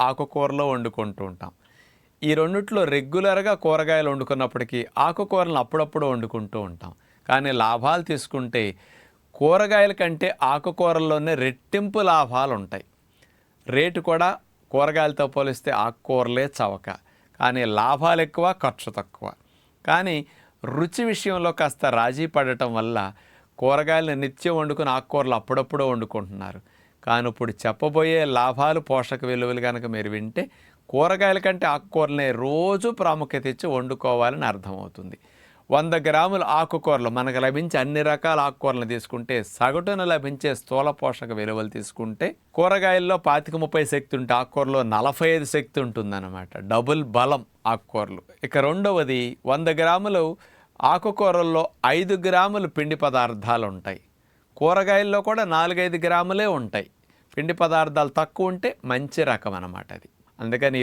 ఆకుకూరలో వండుకుంటూ ఉంటాం. ఈ రెండిట్లో రెగ్యులర్గా కూరగాయలు వండుకున్నప్పటికీ ఆకుకూరలను అప్పుడప్పుడు వండుకుంటూ ఉంటాం. కానీ లాభాలు తీసుకుంటే కూరగాయల కంటే ఆకుకూరల్లోనే రెట్టింపు లాభాలు ఉంటాయి. రేటు కూడా కూరగాయలతో పోలిస్తే ఆకుకూరలే చవక. కానీ లాభాలు ఎక్కువ ఖర్చు తక్కువ. కానీ రుచి విషయంలో కాస్త రాజీ పడటం వల్ల కూరగాయలను నిత్యం వండుకుని ఆకుకూరలు అప్పుడప్పుడు వండుకుంటున్నారు. కానీ ఇప్పుడు చెప్పబోయే లాభాలు పోషక విలువలు కనుక మీరు వింటే కూరగాయల కంటే ఆకుకూరలనే రోజు ప్రాముఖ్యత ఇచ్చి వండుకోవాలని అర్థమవుతుంది. వంద గ్రాముల ఆకుకూరలు మనకు లభించే అన్ని రకాల ఆకుకూరలు తీసుకుంటే సగటున లభించే స్థూల పోషక విలువలు తీసుకుంటే కూరగాయల్లో పాతిక ముప్పై శక్తి ఉంటే ఆకుకూరలో నలభై ఐదు శక్తి ఉంటుందన్నమాట. డబుల్ బలం ఆకుకూరలు. ఇక రెండవది వంద గ్రాములు ఆకుకూరల్లో ఐదు గ్రాములు పిండి పదార్థాలు ఉంటాయి. కూరగాయల్లో కూడా నాలుగైదు గ్రాములే ఉంటాయి. పిండి పదార్థాలు తక్కువ ఉంటే మంచి రకం అన్నమాట అది. అందుకని